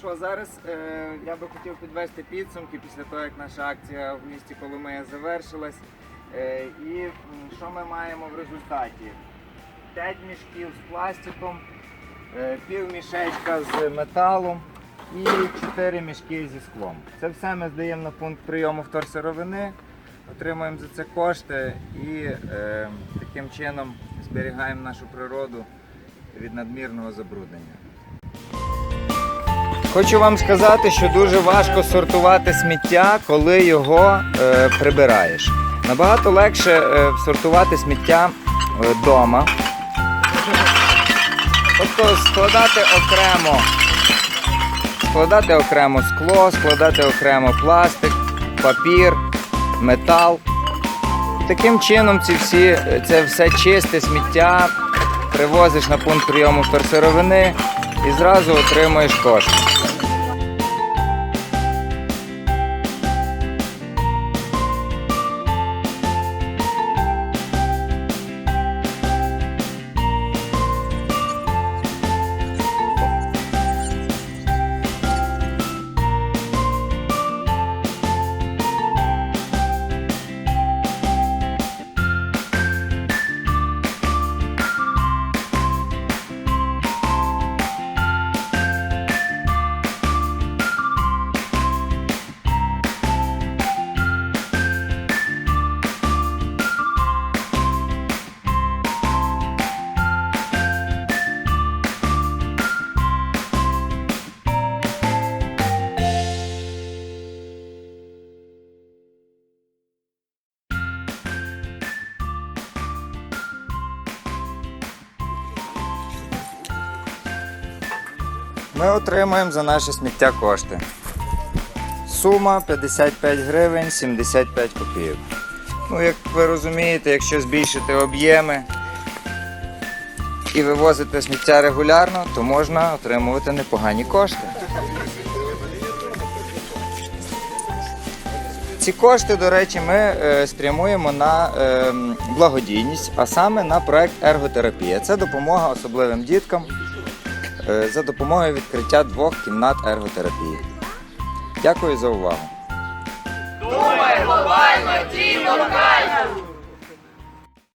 що зараз е, я би хотів підвести підсумки після того, як наша акція в місті Коломия завершилась. Е, і що ми маємо в результаті? 5 мішків з пластиком, е, пів мішечка з металом і 4 мішки зі склом. Це все ми здаємо на пункт прийому вторсировини, отримуємо за це кошти і е, таким чином зберігаємо нашу природу від надмірного забруднення. Хочу вам сказати, що дуже важко сортувати сміття, коли його е, прибираєш. Набагато легше е, сортувати сміття вдома. Тобто складати окремо, складати окремо скло, складати окремо пластик, папір, метал. Таким чином ці всі, це все чисте сміття привозиш на пункт прийому вторсировини і зразу отримуєш кошти. Ми отримуємо за наше сміття кошти. Сума 55 гривень 75 копійок. Ну, як ви розумієте, якщо збільшити об'єми і вивозити сміття регулярно, то можна отримувати непогані кошти. Ці кошти, до речі, ми е, спрямуємо на е, благодійність, а саме на проект ерготерапія. Це допомога особливим діткам за допомогою відкриття двох кімнат ерготерапії. Дякую за увагу. Думай глобально, дій локально!